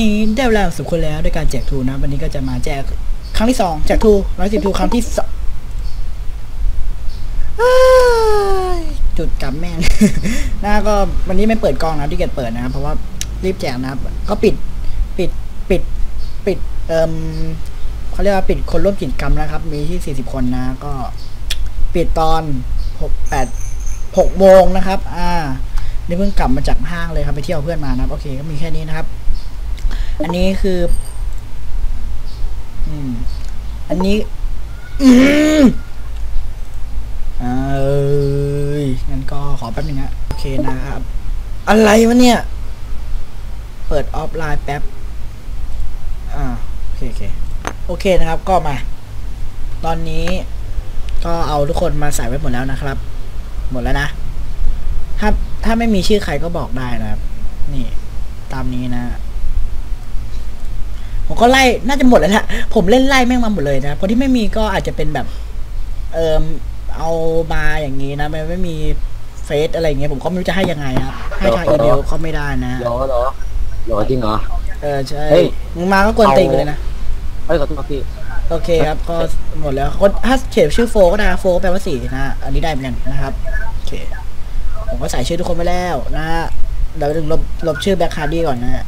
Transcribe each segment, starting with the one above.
นี้ได้เวลาสมควรแล้วด้วยการแจกทูนะ วันนี้ก็จะมาแจกครั้งที่สองแจกทูร้อยสิบทูครั้งที่สองจุดกับแม่งนะก็วันนี้ไม่เปิดกล้องนะที่เกียเปิดนะครับเพราะว่ารีบแจกนะครับก็ปิดปิดปิดปิดเอ่มเขาเรียกว่าปิดคนร่วมกิจกรรมนะครับ มีที่สี่สิบคนนะ ก็ปิดตอนหกแปดหกโมงนะครับ อ่านี่เพิ่งกลับมาจากห้างเลยครับ ไปเที่ยวเพื่อนมานะครับ โอเค ก็มีแค่นี้นะครับ อันนี้คืออืมอันนี้อืมอ่าเอ้ยงั้นก็ขอแป๊บนึงนะโอเคนะครับ อะไรวะเนี่ย เปิดออฟไลน์แป๊บ อ่าโอเคโอเคโอเคนะครับ ก็มา ตอนนี้ก็เอาทุกคนมาใส่ไว้หมดแล้วนะครับ หมดแล้วนะ ถ้าถ้าไม่มีชื่อใครก็บอกได้นะครับ นี่ ตามนี้นะ ผมก็ไล่น่าจะหมดแล้วแหละผมเล่นไล่แม่งมาหมดเลยนะคนที่ไม่มีก็อาจจะเป็นแบบ เอิมเอามาอย่างนี้นะไม่ไม่มีเฟซอะไรอย่างเงี้ยผมก็ไม่รู้จะให้ยังไงครับให้ทางอีเมลก็ไม่ได้นะเหรอเหรอเหรอจริงเหรอเออใช่เฮ้ยมึงมาก็กวนตีนกันเลยนะเฮ้ยขอโทษพี่โอเคครับก็หมดแล้วคนถ้าเขียนชื่อโฟก็ได้นะโฟก็แปลว่าสี่นะ อันนี้ได้เหมือนกันนะครับโอเคผมก็ใส่ชื่อทุกคนไปแล้วนะฮะเดี๋ยวลบลบชื่อแบ็คคาร์ดี้ก่อนนะฮะ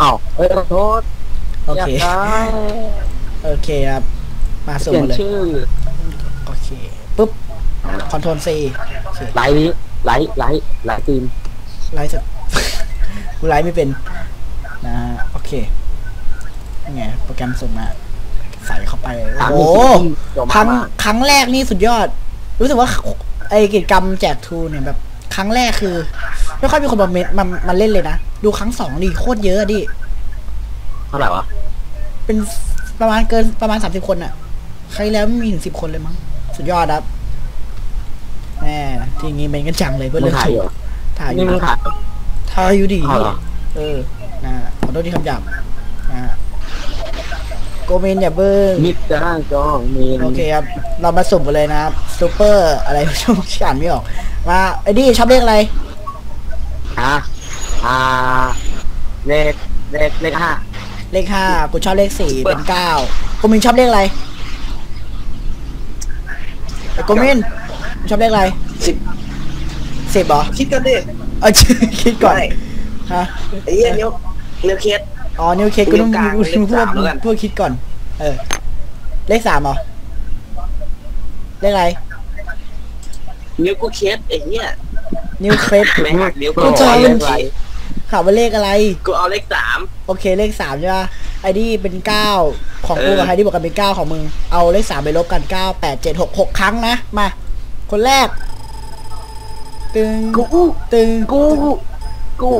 อ้าวเฮ้ยขอโทษ โอเคอยากได้โอเคครับ มาเปสุ่มลี่ยนมาเลยชื่อโอเค ปุ๊บ คอนโทรลซีโอเคไลท์นี้ไลท์ไลท์ไลท์ทีมไลฟ์สดกูไลฟ์ไม่เป็น นะฮะ โอเคนี่ไง โปรแกรมสุ่มมาใส่เข้าไปถามโอ้จโหริงๆเดี๋ยวครั้งมาครั้งแรกนี่สุดยอด รู้สึกว่า ไอกิจกรรมแจกทูเนี่ยแบบ ครั้งแรกคือ ไม่ค่อยมีคนมาเมนมามาเล่นเลยนะ ดูครั้งสองดิโคตรเยอะดิเท่าไหร่วะ เป็นประมาณเกินประมาณสามสิบคนอะใครแล้วไม่มีถึงสิบคนเลยมั้ง สุดยอดครับแหมทีนี้เมนกันจังเลยเพื่อนมึเรื่องงถ่ายอยู่เหรอถ่ายอนี่ยู่มึงถ่ายถ่ายอยู่ดีอ้าวเหรอเออนะขอโทษที่คำหยาบนะโกเมนอย่าเบิ้งมิดจ้างจองมีนโอเคครับ เรามาสุ่มกันเลยนะครับซูเปอร์อะไรช่วงอ่านไม่ออก มาไอ้นี่ชอบเลขอะไรฮะอ่าเลขเลขเลขห้า เลขห้ากูชอบเลขสี่เป็นเก้าโกมินชอบเลขอะไรไอ้โกมินมึงชอบเลขอะไรสิบสิบเหรอคิดกันดิเออคิดก่อนไม่ฮะไอ้เหี้ยนิ้วนิ้วเคสอ๋อนิวเคสกูต้องนิ้วกลางกูต้องพูดเลขสามแล้วกันพูดคิดก่อน เออ เลขสามเหรอเลขอะไรนิ้วกูเคสไอ้เหี้ยนิวเครปแม่งหักนิ้วกูกูเจอเอามัเลน ขอะไรข่าวว่าเลขอะไร กูเอาเลขสามโอเคเลขสามใช่ป่ะไอ้นี่เป็นเก้าของกูเออกับไฮดี้บอกกันเป็นเก้าของมึง เอาเลขสามไปลบกันเก้าแปดเจ็ดหกหกครั้งนะ มา คนแรก ตึงกูตึงกูกู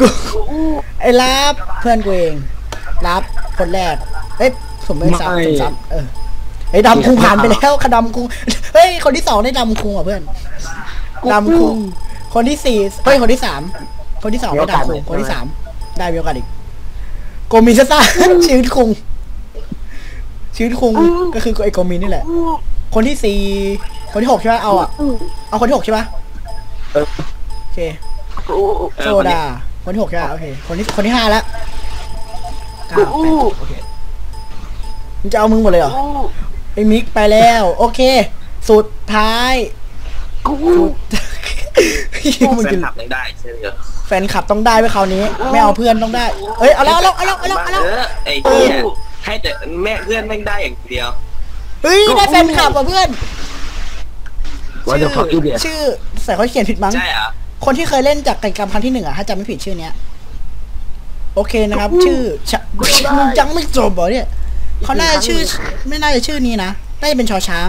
กูไอ้รับเพื่อนกูเองรับคนแรก เอ้ยผมไม่ซ้ำผมซ้ำเออไอ้ดำคุงผ่านไปแล้วขดำคุงเฮ้ยคนที่สองได้ดำคุงอะเพื่อนดำคุงคนที่สี่เฮ้ยคนที่สาม คนที่สองได้ดำคุงคนที่สามได้มีโอกาสอีก โกมินซ่าๆชีวิตคุงชีวิตคุงก็คือไอ้โกมินนี่แหละ คนที่สี่คนที่หกใช่ไหมเอาอะเอาคนที่หกใช่ปะเออโอเคกูโซดา คนที่หกใช่ปะโอเค คนที่คนที่ห้าแล้วเก้าแปดโอเคมึงจะเอามึงหมดเลยเหรอไอ้มิกไปแล้ว โอเค สุดท้ายกูสุดมึง แฟจะนคลับยังได้ใช่ไหมเหรอแฟนคลับต้องได้ไว้คราวนี้ ไม่เอาเพื่อนต้องได้ เอ้ยเอาแล้วเอาแล้วเอาแล้วเอาแล้วเอาแล้วเออไอ้เหี้ยให้แต่แม่เพื่อนแม่งได้อย่างเดียวเฮ้ยได้แฟนคลับอะเพื่อนว่าจะฟักอีเดียชื่อใส่เขาเขียนผิดมั้งใช่เหรอคนที่เคยเล่นจากกิจกรรมครั้งที่หนึ่งอะถ้าจำไม่ผิดชื่อเนี้ยโอเคนะครับ ชื่อชะมึงยังไม่จบเหรอเนี่ยเขาน่าจะชื่อ ไม่น่าจะชื่อนี้นะน่าจะเป็นชอช้าง